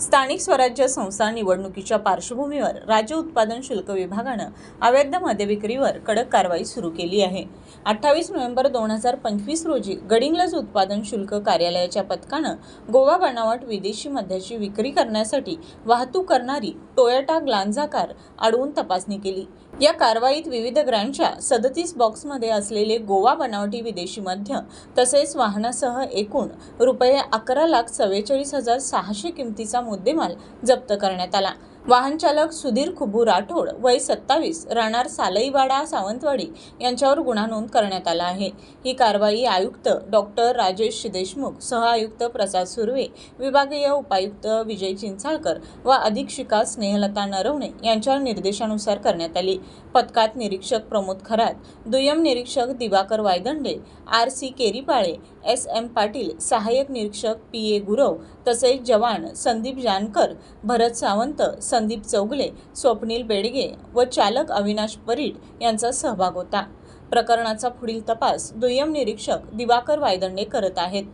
स्थानिक स्वराज्य संस्था निवडणुकीच्या पार्श्वभूमीवर राज्य उत्पादन शुल्क विभागानं अवैध मद्यविक्रीवर कडक कारवाई सुरू केली आहे. अठ्ठावीस नोव्हेंबर दोन हजार पंचवीस रोजी गडिंग्लज उत्पादन शुल्क कार्यालयाच्या पथकानं गोवा बनावट विदेशी मद्याची विक्री करण्यासाठी वाहतूक करणारी टोयोटा ग्लांझा कार अडवून तपासणी केली. या कारवाईत विविध ग्रँडच्या सदतीस बॉक्समध्ये असलेले गोवा बनावटी विदेशी मध्य तसेच वाहनासह एकूण रुपये अकरा लाख चव्वेचाळीस हजार सहाशे किमतीचा मुद्देमाल जप्त करण्यात आला. वाहनचालक सुधीर खुबू राठोड वय सत्तावीस राहणार सालईवाडा सावंतवाडी यांच्यावर गुन्हा नोंद करण्यात आला आहे. ही कारवाई आयुक्त डॉक्टर राजेश देशमुख सह आयुक्त प्रसाद सुर्वे विभागीय उपायुक्त विजय चिंचाळकर व अधीक्षिका स्नेहलता नरवणे यांच्या निर्देशानुसार करण्यात आली. पथकात निरीक्षक प्रमोद खरात दुय्यम निरीक्षक Diwakar Vaydande R C Keripale S M Patil सहाय्यक निरीक्षक पी ए गुरव तसेच जवान संदीप जानकर भरत सावंत संदीप चौगले स्वप्नील बेडगे व चालक अविनाश परीट यांचा सहभाग होता. प्रकरणाचा पुढील तपास दुय्यम निरीक्षक दिवाकर वायदंडे करत आहेत.